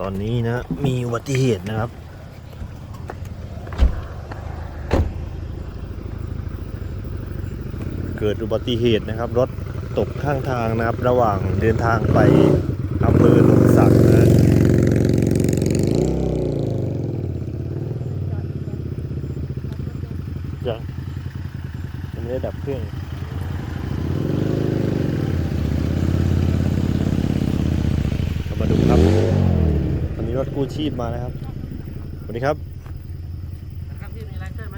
ตอนนี้นะ มีอุบัติเหตุนะครับ เกิดอุบัติเหตุนะครับ รถตกข้างทางนะครับ ระหว่างเดินทางไปอำเภอหลมสักนะยังยังไม่ได้ดับเครื่อง เรามาดูครับ วันนี้ร ถกู้ชีพมานะครับสวัสดีครับครับพี่มีอะไรใช่ไหม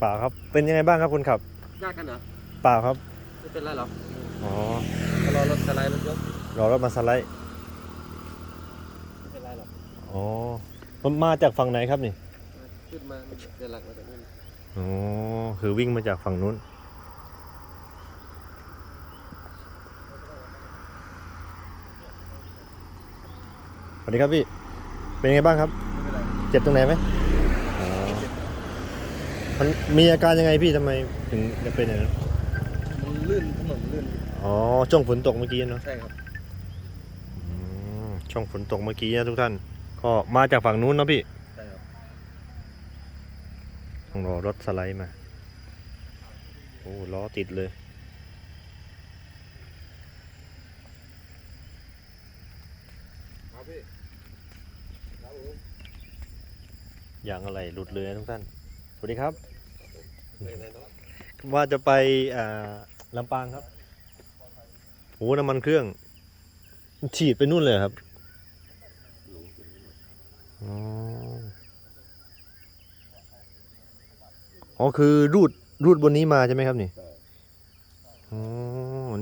เปล่าครับ เป็นยังไงบ้างครับคุณขับญาติกันเหรอเปล่าครับไม่เป็นไรหรอกอ๋อก็รอรถสไลด์รถยกรอรถมาสไลด์ไม่เป็นไรหรอกอ๋อมันมาจากฝั่งไหนครับนี่ขึ้นมาเดินหลักมาจากนู่นอ๋อคือวิ่งมาจากฝั่งนู้นสวัสดีครับพี่ เป็นยังไงบ้างครับไม่เป็นไรเจ็บตรงไหนไหมอ๋อมันมีอาการยังไงพี่ทำไมถึงจะเป็นอย่างนั้นมันลื่นถนนลื่นอ๋อช่วงฝนตกเมื่อกี้เนาะใช่ครับอืมช่วงฝนตกเมื่อกี้นะทุกท่าน ก็มาจากฝั่งนู้นเนาะพี่ใช่ครับต้องรอรถสไลด์มาโอ้ล้อติดเลยครับพี่ครับผมอ ย่างอะไรหลุดเลยนะทุกท่าน สวัสดีครับไม่เป็นไรเนาะว่าจะไปอ่าลำปางครับโอ้น้ำมันเครื่อง ฉีดไปนู่นเลยเหรอครับอ๋ออ๋อคือรูดรูดบนนี้มาใช่ไหมครับนี่ อ๋อ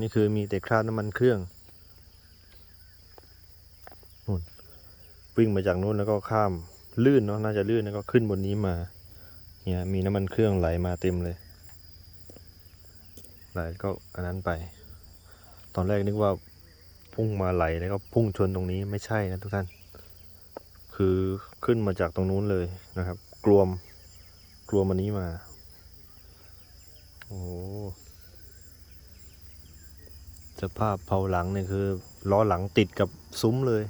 นี่คือมีแต่คราบน้ำมันเครื่องนู่น วิ่งมาจากนู้นแล้วก็ข้ามลื่นเนาะน่าจะลื่นแล้วก็ขึ้นบนนี้มาเนี่ยมีน้ำมันเครื่องไหลมาเต็มเลยไหลก็อันนั้นไป ตอนแรกนึกว่าพุ่งมาไหลแล้วก็พุ่งชนตรงนี้ไม่ใช่นะทุกท่าน คือขึ้นมาจากตรงนู้นเลยนะครับ กลวมกลวมอันนี้มา โอ้สภาพเผาหลังเนี่ยคือล้อหลังติดกับซุ้มเลย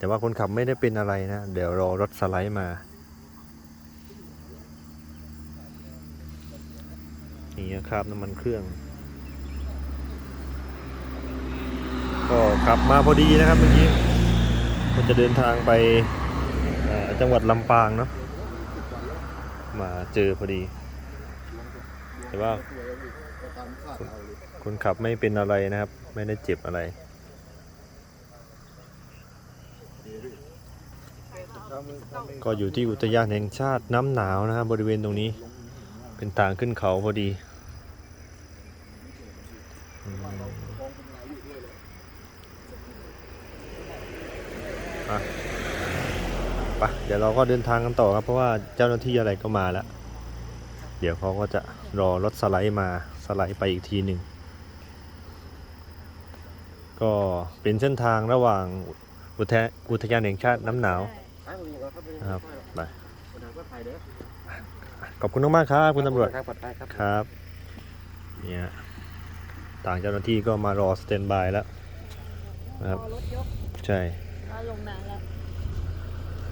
แต่ว่าคนขับไม่ได้เป็นอะไรนะ เดี๋ยวรอรถสไลด์มา นี่นะครับน้ำมันเครื่อง ก็ขับมาพอดีนะครับเมื่อกี้ก็จะเดินทางไปจังหวัดลำปางเนาะมาเจอพอดี แต่ว่าคนขับไม่เป็นอะไรนะครับ ไม่ได้เจ็บอะไร ก็อยู่ที่อุทยานแห่งชาติน้ำหนาวนะครับบริเวณตรงนี้ เป็นทางขึ้นเขาพอดีอืมอะไปเดี๋ยวเราก็เดินทางกันต่อครับ เพราะว่าเจ้าหน้าที่อะไรก็มาแล้ว เดี๋ยวเขาก็จะรอรถสไลด์มาสไลด์ไปอีกทีหนึ่ง ก็เป็นเส้นทางระหว่างอุทยานแห่งชาติน้ำหนาว ใช่ผมอยู่แล้วครับเป็นครับไปปัญหาก็ถ่ายเด้อขอบคุณมากๆครับ คุณตำรวจครับปลอดภัยครับครับเนี่ยต่างเจ้าหน้าที่ก็มารอสแตนบายแล้วนะครับรอรถยกใช่มาลงนานแล้ว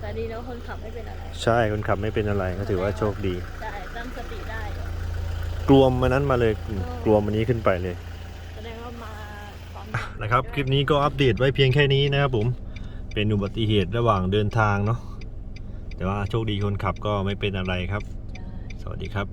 แต่ดีแล้วคนขับไม่เป็นอะไร ใช่คนขับไม่เป็นอะไรก็ถือว่าโชคดีใช่ตั้งสติได้ กลวมมันนั้นมาเลยกลวมมันนี้ขึ้นไปเลยแสดงว่ามาตอนนะครับ คลิปนี้ก็อัปเดตไว้เพียงแค่นี้นะครับผม เป็นอุบัติเหตุระหว่างเดินทางเนาะแต่ว่าโชคดีคนขับก็ไม่เป็นอะไรครับ สวัสดีครับ